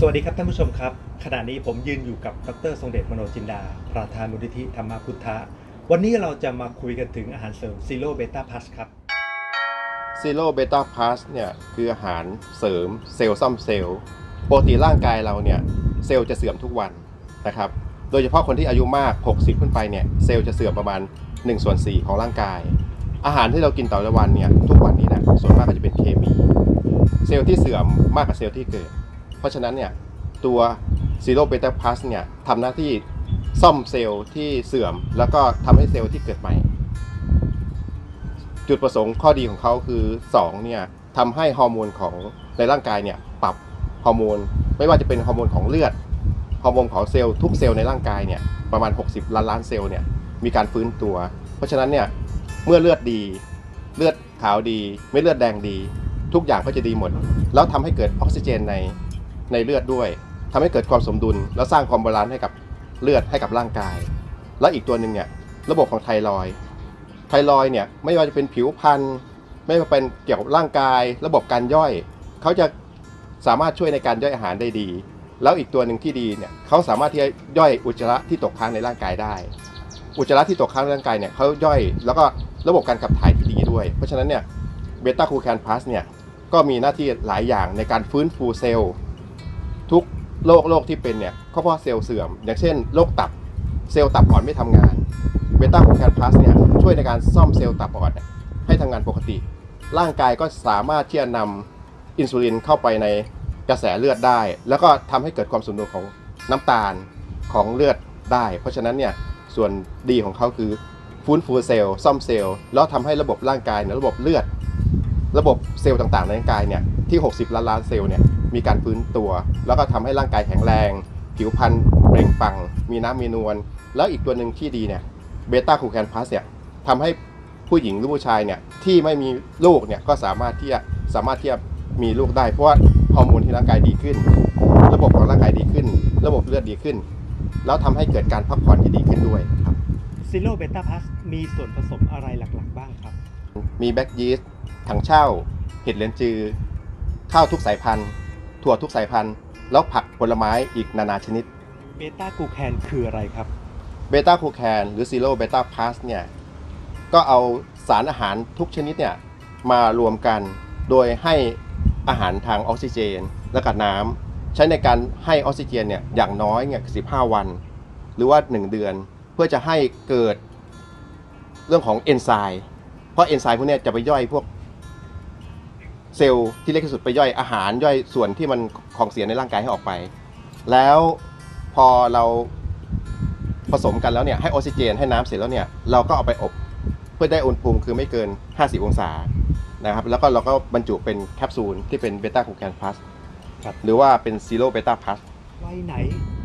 สวัสดีครับท่านผู้ชมครับ ขณะนี้ผมยืนอยู่กับดรทรงเดชมโนจินดา ประธานมูลนิธิธรรมพุทธะ วันนี้เราจะมาคุยกันถึงอาหารเสริมซีโร่เบต้าพลัสครับซีโร่เบต้าพลาสเนี่ยคืออาหารเสริมเซลล์ซ่อมเซลล์ปกติร่างกายเราเนี่ยเซลล์จะเสื่อมทุกวันนะครับโดยเฉพาะคนที่อายุมาก 60 ขึ้นไปเนี่ยเซลล์จะเสื่อมประมาณ1ส่วน4ของร่างกาย อาหารที่เรากินต่อละวันเนี่ยทุกวันนี้นะส่วนมากก็จะเป็นเคมี เซลล์ที่เสื่อมมากกว่าเซลล์ที่เกิด เพราะฉะนั้นเนี่ยตัวซีโร่เบต้าพลาสเนี่ยทำหน้าที่ซ่อมเซลล์ที่เสื่อม แล้วก็ทำให้เซลล์ที่เกิดใหม่ จุดประสงค์ข้อดีของเขาคือ2เนี่ยทำให้ฮอร์โมนของในร่างกายเนี่ยปรับฮอร์โมน ไม่ว่าจะเป็นฮอร์โมนของเลือดฮอร์โมนของเซลล์ทุกเซลล์ในร่างกายเนี่ยประมาณ 60 ล้านล้านเซลล์เนี่ยมีการฟื้นตัว เพราะฉะนั้นเนี่ยเมื่อเลือดดีเลือดขาวดี ไม่เลือดแดงดี ทุกอย่างก็จะดีหมด แล้วทำให้เกิดออกซิเจนใน ในเลือดด้วยทำให้เกิดความสมดุล แล้วสร้างความบาลานซ์ให้กับเลือดให้กับร่างกาย แล้วอีกตัวหนึ่งเนี่ยระบบของไทรอยไทรอยเนี่ยไม่ว่าจะเป็นผิวพรรณไม่ว่าเป็นเกี่ยวกับร่างกาย ระบบการย่อย เขาจะสามารถช่วยในการย่อยอาหารได้ดี แล้วอีกตัวหนึ่งที่ดีเนี่ยเขาสามารถที่จะย่อยอุจจาระที่ตกค้างในร่างกายได้ อุจจาระที่ตกค้างในร่างกายเนี่ยเขาย่อยแล้วก็ระบบการขับถ่ายที่ดีด้วย เพราะฉะนั้นเนี่ยเบต้าคูแคนพลัสเนี่ยก็มีหน้าที่หลายอย่างในการฟื้นฟูเซลล์ โรคโรคที่เป็นเนี่ยก็เพราะเซลล์เสื่อม อย่างเช่นโรคตับเซลล์ตับอ่อนไม่ทำงานเบต้าคูแคนพลัสเนี่ยช่วยในการซ่อมเซลล์ตับอ่อนให้ทำงานปกติ ร่างกายก็สามารถที่จะนำอินซูลินเข้าไปในกระแสเลือดได้ แล้วก็ทำให้เกิดความสมดุลของน้ำตาลของเลือดได้ เพราะฉะนั้นเนี่ยส่วนดีของเขาคือฟื้นฟูเซลล์ซ่อมเซลล์แล้วทำให้ระบบร่างกายเนี่ยระบบเลือด ระบบเซลล์ต่างๆในร่างกายเนี่ยที่ 60 ล้านล้านเซลล์เนี่ย มีการฟื้นตัว แล้วก็ทำให้ร่างกายแข็งแรง ผิวพรรณเปล่งปลั่งมีน้ำมีนวลแล้วอีกตัวหนึ่งที่ดีเนี่ยเบต้าคูแคนพลัสเนี่ยทำให้ผู้หญิงหรือผู้ชายเนี่ยที่ไม่มีลูกเนี่ยก็สามารถที่จะสามารถที่จะมีลูกได้ เพราะว่าฮอร์โมนที่ร่างกายดีขึ้น ระบบของร่างกายดีขึ้น ระบบเลือดดีขึ้น แล้วทำให้เกิดการพักผ่อนที่ดีขึ้นด้วยครับซีโร่เบต้าพัสมีส่วนผสมอะไรหลักๆ บ้างครับ มีแบ็กยีสต์ถังเช่า เห็ดเหลียนจือ ข้าวทุกสายพันธุ์ ถั่วทุกสายพันธุ์ แล้วผักผลไม้อีกนานาชนิด เบต้ากูแคนคืออะไรครับ เบต้าคูแคนหรือซีโร่เบต้าพาสเนี่ยก็เอาสารอาหารทุกชนิดเนี่ยมารวมกันโดยให้อาหารทางออกซิเจน และกับน้ำใช้ในการให้ออกซิเจนเนี่ยอย่างน้อยเนี่ย15 วัน หรือว่า 1 เดือนเพื่อจะให้เกิดเรื่องของเอนไซม์เพราะเอนไซม์พวกเนี้ยจะไปย่อยพวก เซลล์ที่เล็กที่สุดไปย่อยอาหารย่อยส่วนที่มันของเสียในร่างกายให้ออกไป แล้วพอเราผสมกันแล้วเนี่ยให้ออกซิเจนให้น้ำเสร็จแล้วเนี่ยเราก็เอาไปอบเพื่อได้อุณหภูมิคือไม่เกิน 50 องศานะครับแล้วก็เราก็บรรจุเป็นแคปซูลที่เป็นเบต้าคูแคนพลัสครับหรือว่าเป็นซีโร่เบต้าพลัสวัยไหน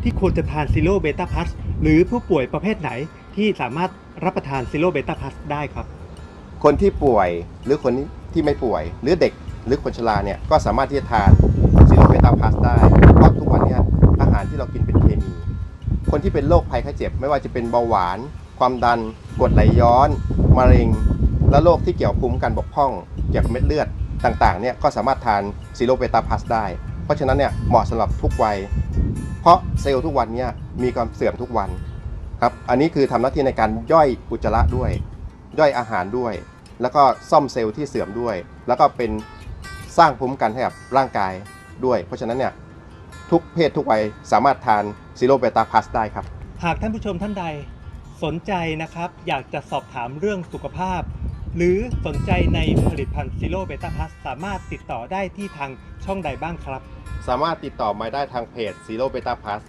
ที่ควรจะทานซีโร่เบต้าพัสหรือผู้ป่วยประเภทไหนที่สามารถรับประทานซีโร่เบต้าพัสได้ครับ คนที่ป่วยหรือคนที่ไม่ป่วย หรือเด็ก หรือคนชราเนี่ยก็สามารถที่จะทานซีโรเบต้าพลัสได้เพราะทุกวันเนี้อาหารที่เรากินเป็นเคมี คนที่เป็นโรคภัยไข้เจ็บ ไม่ว่าจะเป็นเบาหวาน ความดันกรดไหลย้อนมะเร็ง และโรคที่เกี่ยวกับภูมิกันบกพร่องเกี่ยวกับเม็ดเลือดต่างๆเนี่ยก็สามารถทานซีโรเบต้าพลัสได้ เพราะฉะนั้นเนี่ยเหมาะสำหรับทุกวัย เพราะเซลล์ทุกวันเนี่ยมีความเสื่อมทุกวันครับอันนี้คือทำหน้าที่ในการย่อยอุจจาระด้วย ย่อยอาหารด้วย แล้วก็ซ่อมเซลล์ที่เสื่อมด้วย แล้วก็เป็น สร้างภูมิคุ้มกันให้กับร่างกายด้วย เพราะฉะนั้นเนี่ยทุกเพศทุกวัยสามารถทานซีโร่เบต้าพลัสได้ครับ หากท่านผู้ชมท่านใดสนใจนะครับ อยากจะสอบถามเรื่องสุขภาพ หรือสนใจในผลิตภัณฑ์ซีโร่เบต้าพัสสามารถติดต่อได้ที่ทางช่องใดบ้างครับ สามารถติดต่อมาได้ทางเพจซีโร่เบต้าพลัส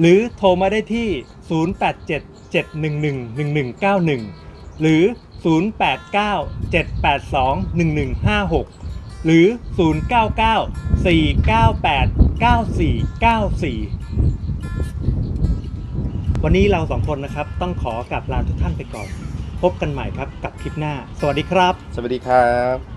หรือโทรมาได้ที่ 0877111191 หรือ 0897821156 หรือ 0994989494 วันนี้เราสองคนนะครับ ต้องขอกลับลาทุกท่านไปก่อน พบกันใหม่ครับกับคลิปหน้า สวัสดีครับ สวัสดีครับ